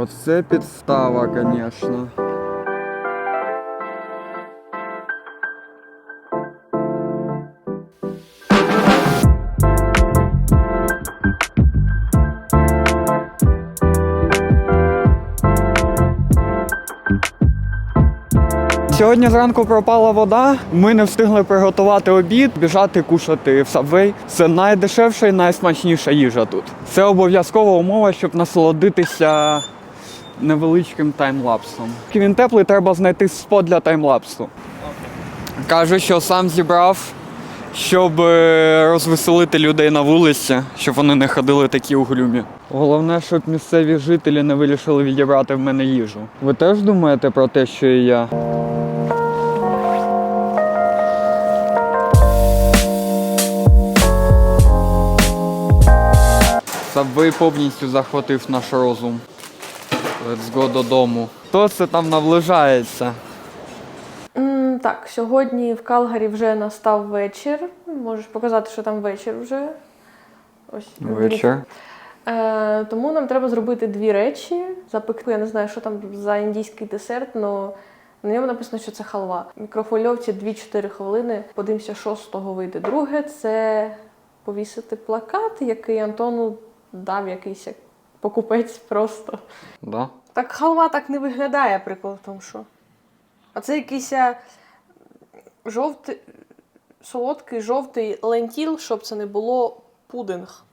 Оце підстава, звісно. Сьогодні зранку пропала вода. Ми не встигли приготувати обід, біжати кушати в Subway. Це найдешевша і найсмачніша їжа тут. Це обов'язкова умова, щоб насолодитися невеличким таймлапсом. Він теплий, треба знайти спот для таймлапсу. Каже, що сам зібрав, щоб е, розвеселити людей на вулиці, щоб вони не ходили такі угрюмі. Головне, щоб місцеві жителі не вирішили відібрати в мене їжу. Ви теж думаєте про те, що і я? Сабвей повністю захватив наш розум. Let's go додому. Хто це там наближається? М, Так, сьогодні в Калгарі вже настав вечір. Можеш показати, що там вечір вже. Ось Вечір. Е, тому нам треба зробити дві речі. Запекти, я не знаю, що там за індійський десерт, але на ньому написано, що це халва. В мікрофольовці 2-4 хвилини. Подивимося, що з того вийде. Друге це повісити плакат, який Антону дав якийсь покупець просто. Да? Так халва так не виглядає, прикол в тому, що. А це якийсь а, жовтий, солодкий жовтий лентіл, щоб це не було пудинг.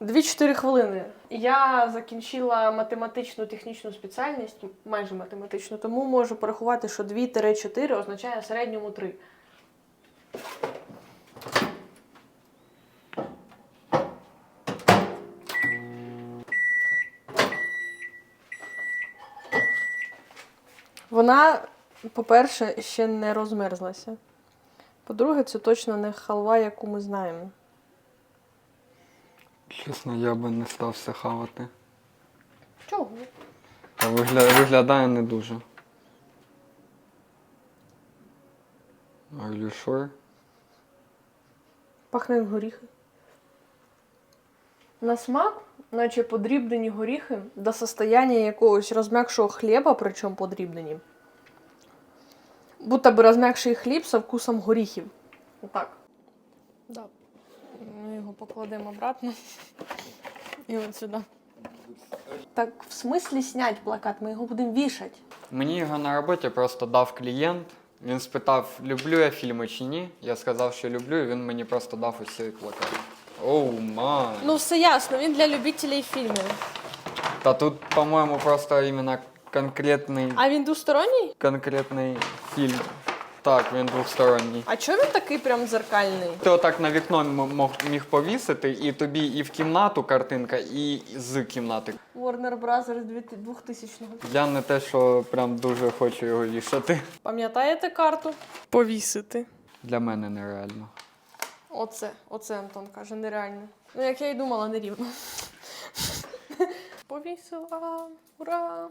2-4 хвилини. Я закінчила математичну технічну спеціальність, майже математичну, тому можу порахувати, що 2-4 означає в середньому 3. Вона, по-перше, ще не розмерзлася. По-друге, це точно не халва, яку ми знаємо. Чесно, я би не став все хавати. Чого? Та вигля... виглядає не дуже. Are you sure? Пахне горіхи. На смак, наче подрібнені горіхи до состояння якогось розм'якшого хліба, причому подрібнені. Будто би розм'якший хліб со вкусом горіхів. Отак. Да. Ми його покладемо обратно. І от сюди. Так, в смислі снять плакат, ми його будемо вішати. Мені його на роботі просто дав клієнт. Він спитав, люблю я фільми чи ні. Я сказав, що люблю, і він мені просто дав ось цей плакат. Оу май. Ну, все ясно, він для любителів фільмів. Та тут, по-моєму, просто іменно конкретний, А він двосторонній? конкретний фільм. Так, він двосторонній. А чого він такий прям зеркальний? Ти отак на вікно м- мог, міг повісити, і тобі і в кімнату картинка, і з кімнати. Warner Brothers 2000 го Я не те, що прям дуже хочу його вішати. Пам'ятаєте карту? Повісити. Для мене нереально. Оце, оце Антон каже, нереально. Ну, як я й думала, нерівно. Повісила. Ура!